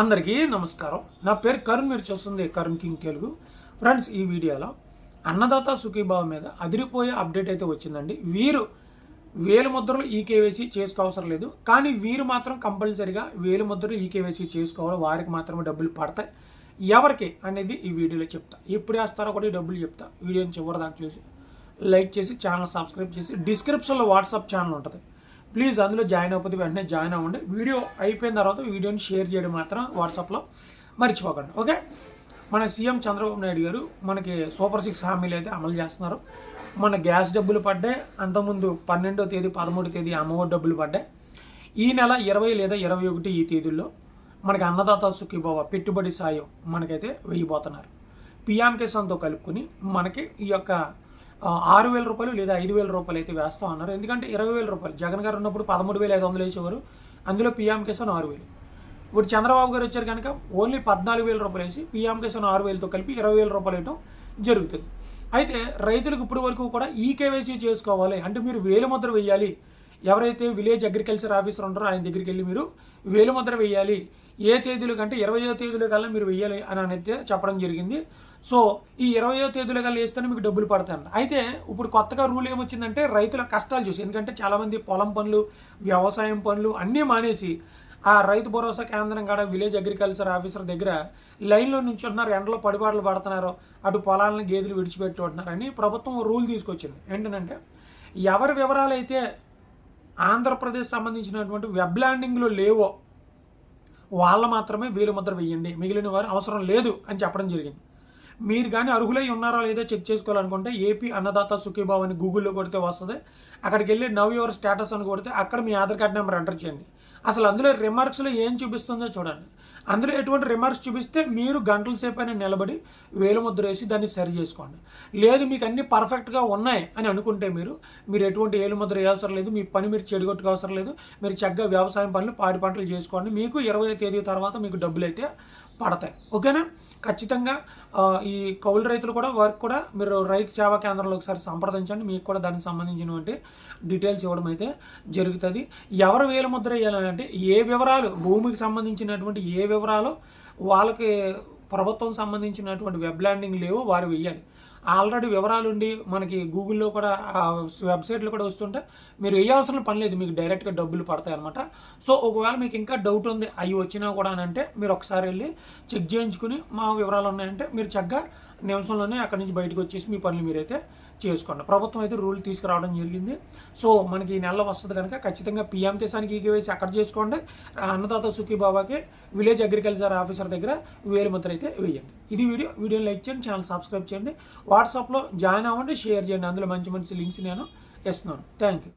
అందరికీ నమస్కారం. నా పేరు కరుణ్ మీరు చూస్తుంది కరుణ్ కింగ్ తెలుగు. ఫ్రెండ్స్ ఈ వీడియోలో అన్నదాత సుఖీభావ మీద అదిరిపోయే అప్డేట్ అయితే వచ్చిందండి. వీరు వేలు ముద్రలు ఈకేవైసీ చేసుకోవసరం లేదు. కానీ వీరు మాత్రం కంపల్సరిగా వేలు ముద్రలు ఈకేవైసీ చేసుకోవాలి. వారికి మాత్రమే డబ్బులు పడతాయి. ఎవరికి అనేది ఈ వీడియోలో చెప్తా. ఎప్పుడు వేస్తారో కూడా డబ్బులు చెప్తా. వీడియోని చివరి దాకా చూసి లైక్ చేసి ఛానల్ సబ్స్క్రైబ్ చేసి డిస్క్రిప్షన్లో వాట్సాప్ ఛానల్ ఉంటుంది. ప్లీజ్ అందులో జాయిన్ అయిపోతే వెంటనే జాయిన్ అవ్వండి. వీడియో అయిపోయిన తర్వాత వీడియోని షేర్ చేయడం మాత్రం వాట్సాప్లో మర్చిపోకండి. ఓకే? మన సీఎం చంద్రబాబు నాయుడు గారు మనకి సూపర్ సిక్స్ హామీలు అయితే అమలు చేస్తున్నారు. మన గ్యాస్ డబ్బులు పడ్డాయి. అంతకుముందు పన్నెండో తేదీ పదమూడో తేదీ అమ్మఒడి డబ్బులు పడ్డాయి. ఈ నెల ఇరవై లేదా ఇరవై ఒకటి ఈ తేదీల్లో మనకి అన్నదాత సుఖీభావ పెట్టుబడి సాయం మనకైతే వెయ్యిపోతున్నారు పిఎం కిసాన్తో కలుపుకొని మనకి ఈ యొక్క ఆరు వేల రూపాయలు లేదా ఐదు వేల రూపాయలు అయితే వేస్తా ఉన్నారు ఎందుకంటే ఇరవై వేల రూపాయలు. జగన్ గారు ఉన్నప్పుడు పదమూడు వేల ఐదు వందలు వేసేవారు. అందులో పిఎం కిసాన్ ఆరు వేలు. ఇప్పుడు చంద్రబాబు గారు వచ్చారు కనుక ఓన్లీ పద్నాలుగు వేల రూపాయలు వేసి పిఎం కిసాన్ ఆరు వేలతో కలిపి ఇరవై వేల రూపాయలు వేయడం జరుగుతుంది. అయితే రైతులకు ఇప్పటి వరకు కూడా ఈ కేవైసీ చేసుకోవాలి. అంటే మీరు వేలు ముద్ర వేయాలి. ఎవరైతే విలేజ్ అగ్రికల్చర్ ఆఫీసర్ ఉంటారో ఆయన దగ్గరికి వెళ్ళి మీరు వేలు ముద్ర వేయాలి. ఏ తేదీలు కంటే ఇరవయో తేదీల కల్లా మీరు వేయాలి అని అయితే చెప్పడం జరిగింది. సో ఈ ఇరవయో తేదీల కల్లా వేస్తేనే మీకు డబ్బులు పడతాయి అయితే ఇప్పుడు కొత్తగా రూల్ ఏమొచ్చిందంటే రైతుల కష్టాలు చూసి ఎందుకంటే చాలామంది పొలం పనులు వ్యవసాయం పనులు అన్నీ మానేసి ఆ రైతు భరోసా కేంద్రం కాడ విలేజ్ అగ్రికల్చర్ ఆఫీసర్ దగ్గర లైన్లో నుంచి ఉన్నారు ఎండలో పడిబాట్లు పడుతున్నారు అటు పొలాలను గేదెలు విడిచిపెట్టుకుంటున్నారని ప్రభుత్వం రూల్ తీసుకొచ్చింది. ఏంటంటే ఎవరి వివరాలు అయితే ఆంధ్రప్రదేశ్ సంబంధించినటువంటి వెబ్ ల్యాండింగ్లో లేవో వాళ్ళ మాత్రమే వేలు ముద్ర వేయండి. మిగిలిన వారు అవసరం లేదు అని చెప్పడం జరిగింది. మీరు కానీ అర్హులై ఉన్నారా లేదో చెక్ చేసుకోవాలనుకుంటే ఏపీ అన్నదాత సుఖీభావ్ అని గూగుల్లో కొడితే వస్తుంది. అక్కడికి వెళ్ళి నవ్ యువర్ స్టేటస్ అని కొడితే అక్కడ మీ ఆధార్ కార్డ్ నెంబర్ ఎంటర్ చేయండి. అసలు అందులో రిమార్క్స్లో ఏం చూపిస్తుందో చూడండి. అందులో ఎటువంటి రిమార్క్స్ చూపిస్తే మీరు గంటల సేపు అయినా నిలబడి వేలు ముద్ర వేసి దాన్ని సరి చేసుకోండి. లేదు మీకు అన్ని పర్ఫెక్ట్గా ఉన్నాయి అని అనుకుంటే మీరు మీరు ఎటువంటి ఏలు ముద్ర వేయవసరం లేదు మీ పని మీరు చెడుగొట్టుకు అవసరం లేదు మీరు చక్కగా వ్యవసాయం పనులు పాడి పంటలు చేసుకోండి. మీకు ఇరవై తేదీ తర్వాత మీకు డబ్బులు అయితే పడతాయి. ఓకేనా? ఖచ్చితంగా ఈ కౌలు రైతులు కూడా వర్క్ కూడా మీరు రైతు సేవా కేంద్రంలో ఒకసారి సంప్రదించండి. మీకు కూడా దానికి సంబంధించినటువంటి డీటెయిల్స్ ఇవ్వడం అయితే జరుగుతుంది. ఎవరు వేలు ముద్ర వేయాలంటే ఏ వివరాలు భూమికి సంబంధించినటువంటి ఏ వివరాలు వాళ్ళకి ప్రభుత్వం సంబంధించినటువంటి వెబ్ ల్యాండింగ్ లేవు వారు వెయ్యాలి. ఆల్రెడీ వివరాలు ఉండి మనకి గూగుల్లో కూడా వెబ్సైట్లో కూడా వస్తుంటే మీరు వేయాల్సిన పని లేదు మీకు డైరెక్ట్గా డబ్బులు పడతాయి అనమాట సో ఒకవేళ మీకు ఇంకా డౌట్ ఉంది అవి వచ్చినా కూడా అని అంటే మీరు ఒకసారి వెళ్ళి చెక్ చేయించుకుని మా వివరాలు ఉన్నాయంటే మీరు చక్కగా నిమిషంలోనే అక్కడి నుంచి బయటకు వచ్చేసి మీ పనులు మీరైతే చేసుకోండి. ప్రభుత్వం అయితే రూల్ తీసుకురావడం జరిగింది. సో మనకి ఈ నెలలో వస్తుంది కనుక ఖచ్చితంగా పీఎం కిసాన్కి ఈకేవైసీ అక్కడ చేసుకోండి. అన్నదాత సుఖీబాబాకి విలేజ్ అగ్రికల్చర్ ఆఫీసర్ దగ్గర వేలు ముద్ర అయితే వేయండి. ఇది వీడియో. వీడియోని లైక్ చేయండి ఛానల్ సబ్స్క్రైబ్ చేయండి. వాట్సాప్లో జాయిన్ అవ్వండి షేర్ చేయండి. అందులో మంచి మంచి లింక్స్ నేను ఇస్తున్నాను. Thank you.